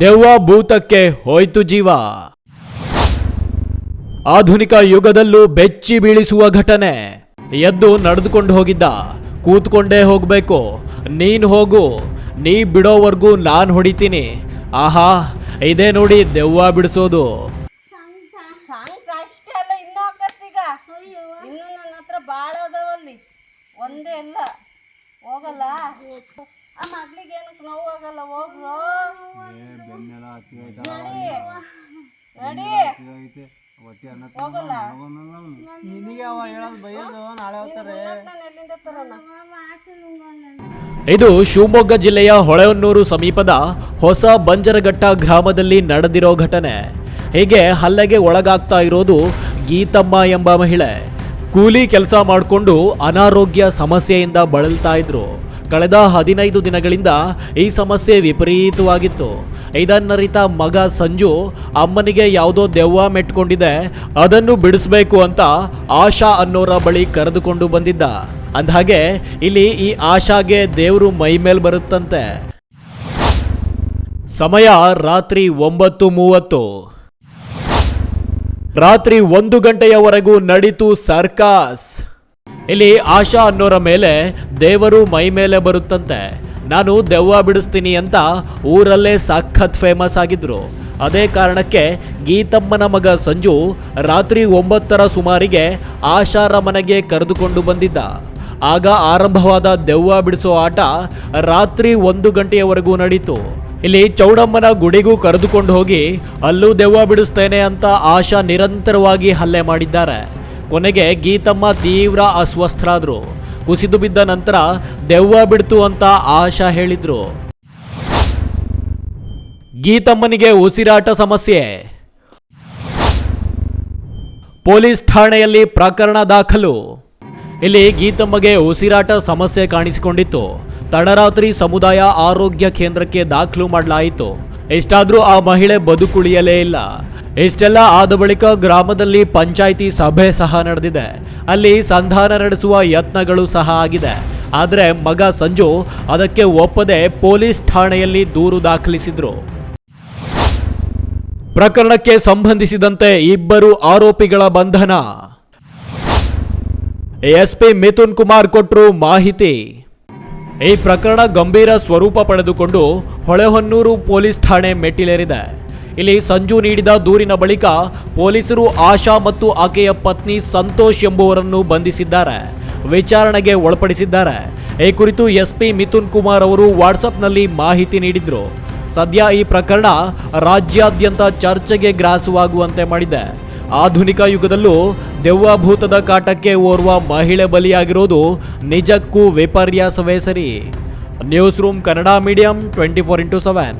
ದೆವ್ವ ಭೂತಕ್ಕೆ ಹೋಯ್ತು ಜೀವ. ಆಧುನಿಕ ಯುಗದಲ್ಲೂ ಬೆಚ್ಚಿ ಬೀಳಿಸುವ ಘಟನೆ. ಎದ್ದು ನಡೆದುಕೊಂಡು ಹೋಗಿದ್ದ, ಕೂತ್ಕೊಂಡೇ ಹೋಗ್ಬೇಕು. ನೀನ್ ಹೋಗು, ನೀ ಬಿಡೋವರೆಗೂ ನಾನ್ ಹೊಡಿತೀನಿ. ಆಹಾ, ಇದೇ ನೋಡಿ ದೆವ್ವ ಬಿಡಿಸೋದು. ಒಂದೇ ಇಲ್ಲ ಹೋಗಲ್ಲ? ಆ ಮಗ್ಳಿಗೆ ಏನಕ್ಕೆ ನೋವು ಆಗಲ್ಲ? ಹೋಗ್ರು ನಡಿ ನಡಿ ಹೋಗಲ್ಲ ಇದು ಶಿವಮೊಗ್ಗ ಜಿಲ್ಲೆಯ ಹೊಳೆಹೊನ್ನೂರು ಸಮೀಪದ ಹೊಸ ಬಂಜರಘಟ್ಟ ಗ್ರಾಮದಲ್ಲಿ ನಡೆದಿರೋ ಘಟನೆ. ಹೀಗೆ ಹಲ್ಲೆಗೆ ಒಳಗಾಗ್ತಾ ಇರೋದು ಗೀತಮ್ಮ ಎಂಬ ಮಹಿಳೆ. ಕೂಲಿ ಕೆಲಸ ಮಾಡಿಕೊಂಡು ಅನಾರೋಗ್ಯ ಸಮಸ್ಯೆಯಿಂದ ಬಳಲ್ತಾ ಇದ್ರು. ಕಳೆದ ಹದಿನೈದು ದಿನಗಳಿಂದ ಈ ಸಮಸ್ಯೆ ವಿಪರೀತವಾಗಿತ್ತು. ಇದನ್ನರಿತ ಮಗ ಸಂಜು ಅಮ್ಮನಿಗೆ ಯಾವುದೋ ದೆವ್ವ ಮೆಟ್ಕೊಂಡಿದೆ, ಅದನ್ನು ಬಿಡಿಸ್ಬೇಕು ಅಂತ ಆಶಾ ಅನ್ನೋರ ಬಳಿ ಕರೆದುಕೊಂಡು ಬಂದಿದ್ದ. ಅಂದಹಾಗೆ, ಇಲ್ಲಿ ಈ ಆಶಾಗೆ ದೇವರು ಮೈ ಮೇಲೆ ಬರುತ್ತಂತೆ. ಸಮಯ ರಾತ್ರಿ ಒಂಬತ್ತು ಮೂವತ್ತು. ರಾತ್ರಿ ಒಂದು ಗಂಟೆಯವರೆಗೂ ನಡೀತು ಸರ್ಕಾಸ್. ಇಲ್ಲಿ ಆಶಾ ಅನ್ನೋರ ಮೇಲೆ ದೇವರು ಮೈ ಮೇಲೆ ಬರುತ್ತಂತೆ. ನಾನು ದೆವ್ವ ಬಿಡಿಸ್ತೀನಿ ಅಂತ ಊರಲ್ಲೇ ಸಖತ್ ಫೇಮಸ್ ಆಗಿದ್ರು. ಅದೇ ಕಾರಣಕ್ಕೆ ಗೀತಮ್ಮನ ಮಗ ಸಂಜು ರಾತ್ರಿ ಒಂಬತ್ತರ ಸುಮಾರಿಗೆ ಆಶಾರ ಮನೆಗೆ ಕರೆದುಕೊಂಡು ಬಂದಿದ್ದ. ಆಗ ಆರಂಭವಾದ ದೆವ್ವ ಬಿಡಿಸೋ ಆಟ ರಾತ್ರಿ ಒಂದು ಗಂಟೆಯವರೆಗೂ ನಡೀತು. ಇಲ್ಲಿ ಚೌಡಮ್ಮನ ಗುಡಿಗೂ ಕರೆದುಕೊಂಡು ಹೋಗಿ, ಅಲ್ಲೂ ದೆವ್ವ ಬಿಡಿಸ್ತೇನೆ ಅಂತ ಆಶಾ ನಿರಂತರವಾಗಿ ಹಲ್ಲೆ ಮಾಡಿದ್ದಾರೆ. ಕೊನೆಗೆ ಗೀತಮ್ಮ ತೀವ್ರ ಅಸ್ವಸ್ಥರಾದ್ರು. ಕುಸಿದು ಬಿದ್ದ ನಂತರ ದೆವ್ವ ಬಿಡ್ತು ಅಂತ ಆಶಾ ಹೇಳಿದ್ರು. ಗೀತಮ್ಮನಿಗೆ ಉಸಿರಾಟ ಸಮಸ್ಯೆ. ಪೊಲೀಸ್ ಠಾಣೆಯಲ್ಲಿ ಪ್ರಕರಣ ದಾಖಲು. ಇಲ್ಲಿ ಗೀತಮ್ಮಗೆ ಉಸಿರಾಟ ಸಮಸ್ಯೆ ಕಾಣಿಸಿಕೊಂಡಿತ್ತು. ತಡರಾತ್ರಿ ಸಮುದಾಯ ಆರೋಗ್ಯ ಕೇಂದ್ರಕ್ಕೆ ದಾಖಲು ಮಾಡಲಾಯಿತು. ಇಷ್ಟಾದ್ರೂ ಆ ಮಹಿಳೆ ಬದುಕುಳಿಯಲೇ ಇಲ್ಲ. ಇಷ್ಟೆಲ್ಲ ಆದ ಬಳಿಕ ಗ್ರಾಮದಲ್ಲಿ ಪಂಚಾಯಿತಿ ಸಭೆ ಸಹ ನಡೆದಿದೆ. ಅಲ್ಲಿ ಸಂಧಾನ ನಡೆಸುವ ಯತ್ನಗಳು ಸಹ ಆಗಿದೆ. ಆದರೆ ಮಗ ಸಂಜು ಅದಕ್ಕೆ ಒಪ್ಪದೆ ಪೊಲೀಸ್ ಠಾಣೆಯಲ್ಲಿ ದೂರು ದಾಖಲಿಸಿದ್ರು. ಪ್ರಕರಣಕ್ಕೆ ಸಂಬಂಧಿಸಿದಂತೆ ಇಬ್ಬರು ಆರೋಪಿಗಳ ಬಂಧನ. ಎಸ್ಪಿ ಮಿಥುನ್ ಕುಮಾರ್ ಕೊಟ್ರು ಮಾಹಿತಿ. ಈ ಪ್ರಕರಣ ಗಂಭೀರ ಸ್ವರೂಪ ಪಡೆದುಕೊಂಡು ಹೊಳೆಹೊನ್ನೂರು ಪೊಲೀಸ್ ಠಾಣೆ ಮೆಟ್ಟಿಲೇರಿದೆ. ಇಲ್ಲಿ ಸಂಜು ನೀಡಿದ ದೂರಿನ ಬಳಿಕ ಪೊಲೀಸರು ಆಶಾ ಮತ್ತು ಆಕೆಯ ಪತ್ನಿ ಸಂತೋಷ್ ಎಂಬುವರನ್ನು ಬಂಧಿಸಿದ್ದಾರೆ. ವಿಚಾರಣೆಗೆ ಒಳಪಡಿಸಿದ್ದಾರೆ. ಈ ಕುರಿತು ಎಸ್ಪಿ ಮಿಥುನ್ ಕುಮಾರ್ ಅವರು ವಾಟ್ಸಪ್ನಲ್ಲಿ ಮಾಹಿತಿ ನೀಡಿದ್ರು. ಸದ್ಯ ಈ ಪ್ರಕರಣ ರಾಜ್ಯಾದ್ಯಂತ ಚರ್ಚೆಗೆ ಗ್ರಾಸವಾಗುವಂತೆ ಮಾಡಿದೆ. ಆಧುನಿಕ ಯುಗದಲ್ಲೂ ದೆವ್ವಭೂತದ ಕಾಟಕ್ಕೆ ಓರ್ವ ಮಹಿಳೆ ಬಲಿಯಾಗಿರೋದು ನಿಜಕ್ಕೂ ವಿಪರ್ಯಾಸವೇ ಸರಿ. News room Kannada medium twenty four into seven.